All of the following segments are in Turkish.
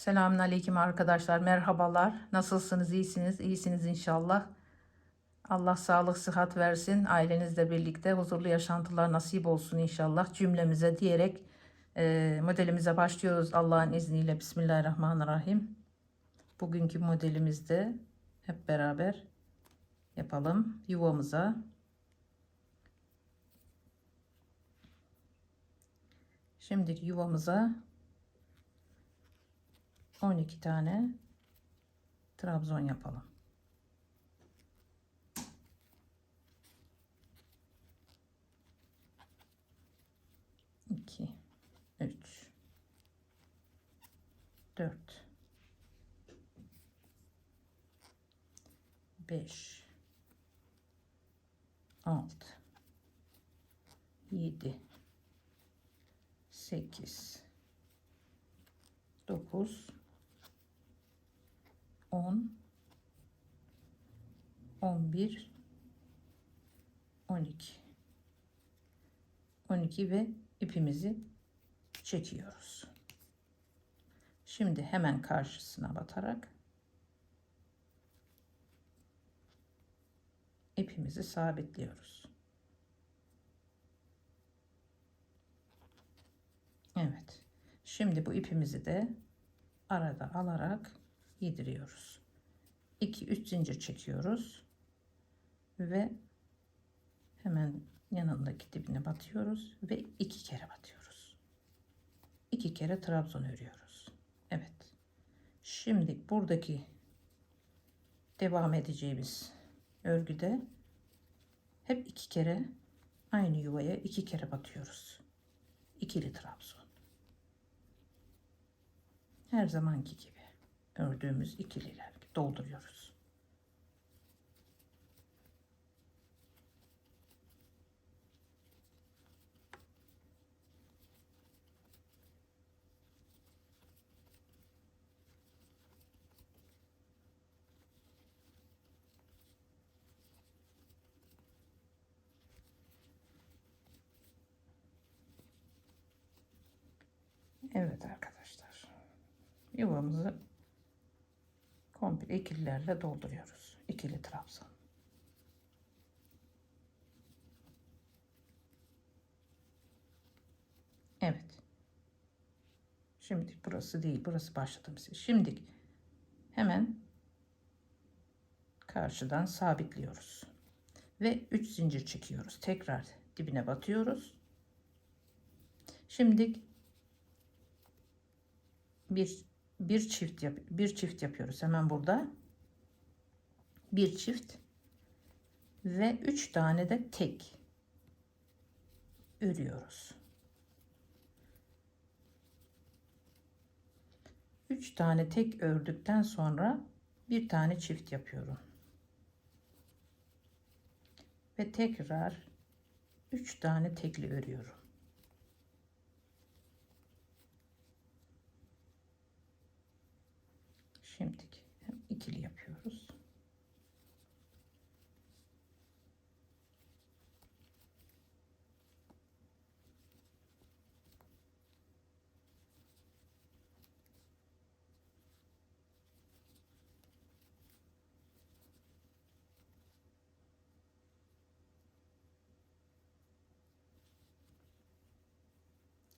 Selamünaleyküm arkadaşlar. Merhabalar. Nasılsınız? İyisiniz? İyisiniz inşallah. Allah sağlık, sıhhat versin. Ailenizle birlikte huzurlu yaşantılar nasip olsun inşallah cümlemize diyerek e, modelimize başlıyoruz Allah'ın izniyle. Bismillahirrahmanirrahim. Bugünkü modelimizde hep beraber yapalım yuvamıza. Şimdi yuvamıza 12 tane trabzon yapalım. İki, üç, dört, beş, altı, yedi, sekiz, dokuz, 10 11 12 12 ve ipimizi çekiyoruz. Şimdi hemen karşısına batarak ipimizi sabitliyoruz. Evet. Şimdi bu ipimizi de arada alarak yediriyoruz. 2 3 zincir çekiyoruz ve hemen yanındaki dibine batıyoruz ve iki kere batıyoruz. İki kere trabzan örüyoruz. Evet. Şimdi buradaki devam edeceğimiz örgüde hep iki kere aynı yuvaya iki kere batıyoruz. İkili trabzan. Her zamanki gibi ördüğümüz ikililer dolduruyoruz. Evet arkadaşlar. Yuvamızı komple ikililerle dolduruyoruz. İkili trabzan. Evet. Şimdi burası değil, burası başladığımız yer. Şimdi hemen karşıdan sabitliyoruz. Ve 3 zincir çekiyoruz. Tekrar dibine batıyoruz. Şimdi bir bir çift yap bir çift yapıyoruz hemen burada. Bir çift ve üç tane de tek örüyoruz. Üç tane tek ördükten sonra bir tane çift yapıyorum. Ve tekrar üç tane tekli örüyorum Şimdi hem ikili yapıyoruz.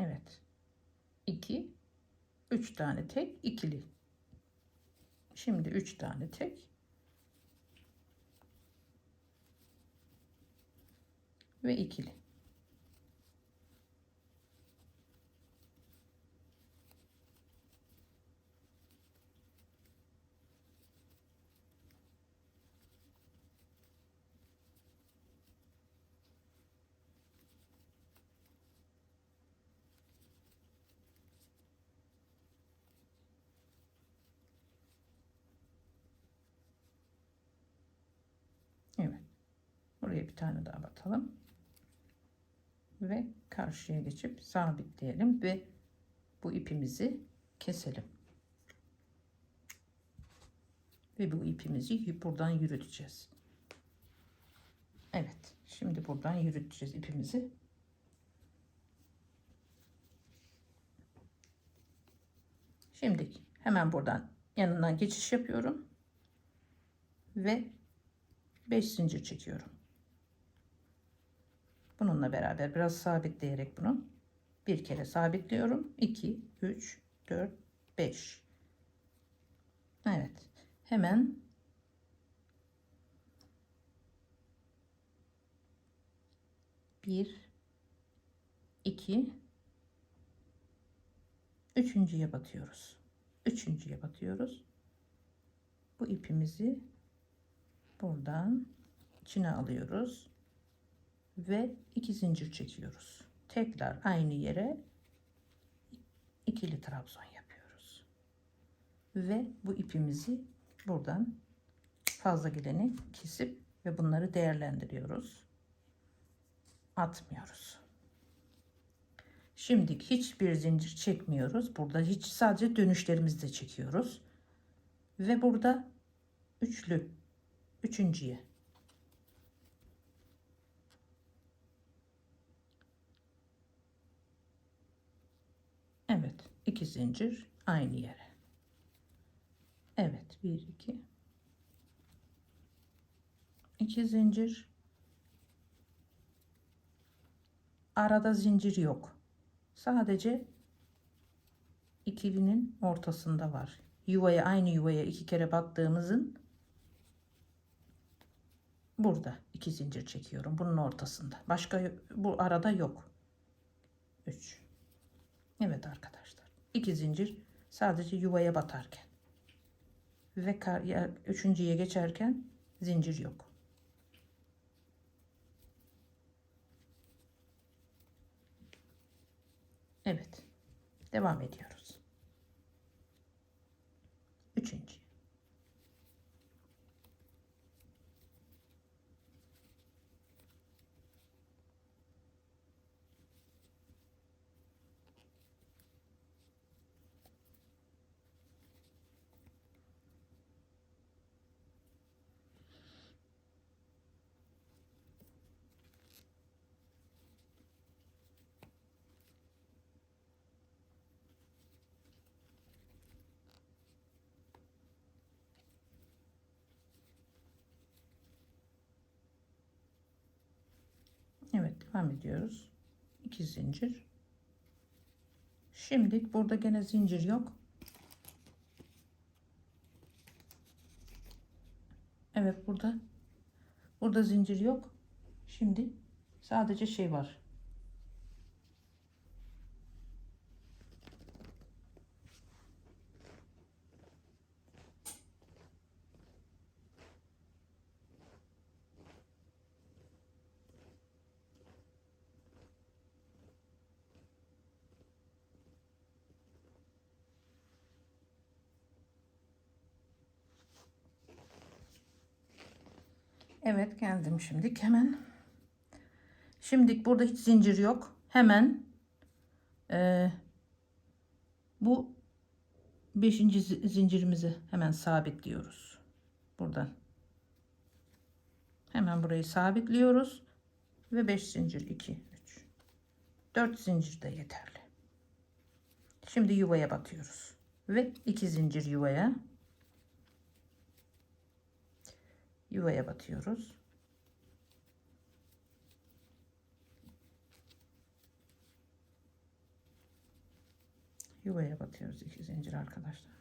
Evet. 2 3 tane tek ikili Şimdi 3 tane tek ve ikili. Evet. Buraya bir tane daha batalım. Ve karşıya geçip sabitleyelim ve bu ipimizi keselim. Ve bu ipimizi buradan yürüteceğiz. Evet. Şimdi buradan yürüteceğiz ipimizi. Şimdi Hemen buradan yanından geçiş yapıyorum. Ve 5 zincir çekiyorum. Bununla beraber biraz sabitleyerek bunu bir kere sabitliyorum. 2, 3, 4, 5. Evet. Hemen bir, iki, üçüncüye batıyoruz. Üçüncüye batıyoruz. Bu ipimizi buradan içine alıyoruz ve iki zincir çekiyoruz. Tekrar aynı yere ikili trabzan yapıyoruz. Ve bu ipimizi buradan fazla gideni kesip ve bunları değerlendiriyoruz. Atmıyoruz. Şimdi hiçbir zincir çekmiyoruz. Burada hiç sadece dönüşlerimizde çekiyoruz. Ve burada üçlü üçüncüye Evet, iki zincir aynı yere. Evet, bir iki. İki zincir. Arada zincir yok. Sadece ikilinin ortasında var. Yuvaya aynı yuvaya iki kere battığımızın burada iki zincir çekiyorum. Bunun ortasında. Başka bu arada yok. 3 Evet arkadaşlar. iki zincir sadece yuvaya batarken ve kar, ya, üçüncüye geçerken zincir yok. Evet. Devam ediyoruz. Üçüncü. Evet devam ediyoruz. 2 zincir. Şimdi burada gene zincir yok. Evet burada burada zincir yok. Şimdi sadece şey var. Evet geldim şimdi hemen. Şimdi burada hiç zincir yok. Hemen e, bu beşinci zincirimizi hemen sabitliyoruz. Buradan. Hemen burayı sabitliyoruz. Ve 5 zincir 2 3 4 zincir de yeterli. Şimdi yuvaya batıyoruz. Ve 2 zincir yuvaya yuvaya batıyoruz. Yuvaya batıyoruz iki zincir arkadaşlar.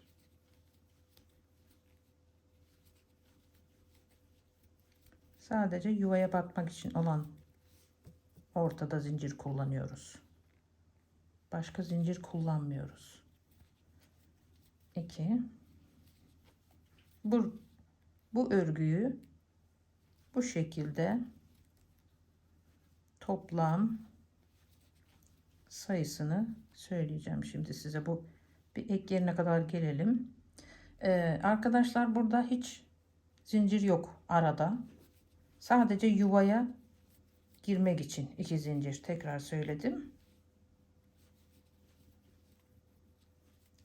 Sadece yuvaya batmak için olan ortada zincir kullanıyoruz. Başka zincir kullanmıyoruz. 2 bu bu örgüyü bu şekilde toplam sayısını söyleyeceğim şimdi size. Bu bir ek yerine kadar gelelim. Ee, arkadaşlar burada hiç zincir yok arada. Sadece yuvaya girmek için iki zincir tekrar söyledim.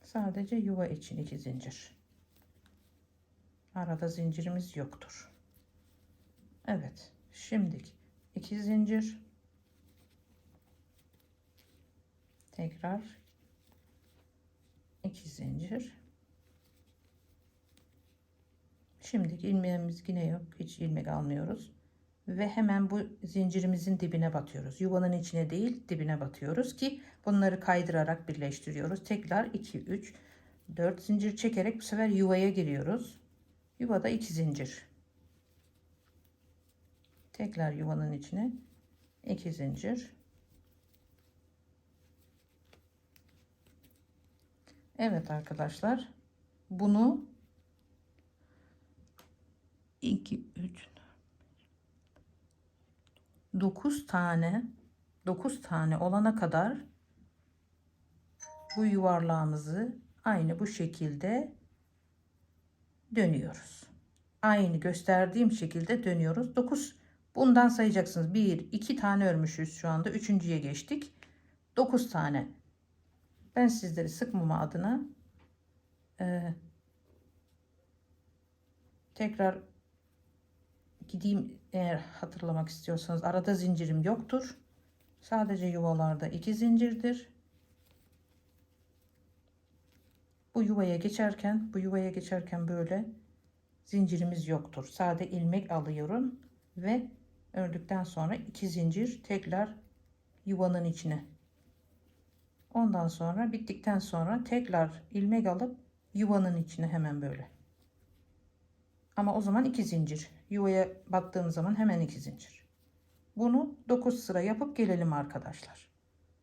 Sadece yuva için iki zincir Arada zincirimiz yoktur. Evet. Şimdi iki zincir. Tekrar iki zincir. Şimdi ilmeğimiz yine yok. Hiç ilmek almıyoruz. Ve hemen bu zincirimizin dibine batıyoruz. Yuvanın içine değil dibine batıyoruz ki bunları kaydırarak birleştiriyoruz. Tekrar 2, 3, 4 zincir çekerek bu sefer yuvaya giriyoruz. Yuvada 2 zincir. Tekrar yuvanın içine 2 zincir. Evet arkadaşlar. Bunu 2 3 9 tane 9 tane olana kadar bu yuvarlağımızı aynı bu şekilde dönüyoruz. Aynı gösterdiğim şekilde dönüyoruz. 9 bundan sayacaksınız. 1 2 tane örmüşüz şu anda. Üçüncüye geçtik. 9 tane. Ben sizleri sıkmama adına e, tekrar gideyim eğer hatırlamak istiyorsanız arada zincirim yoktur. Sadece yuvalarda iki zincirdir. Bu yuvaya geçerken bu yuvaya geçerken böyle zincirimiz yoktur. Sade ilmek alıyorum ve ördükten sonra iki zincir tekrar yuvanın içine. Ondan sonra bittikten sonra tekrar ilmek alıp yuvanın içine hemen böyle. Ama o zaman iki zincir. Yuvaya battığım zaman hemen iki zincir. Bunu 9 sıra yapıp gelelim arkadaşlar.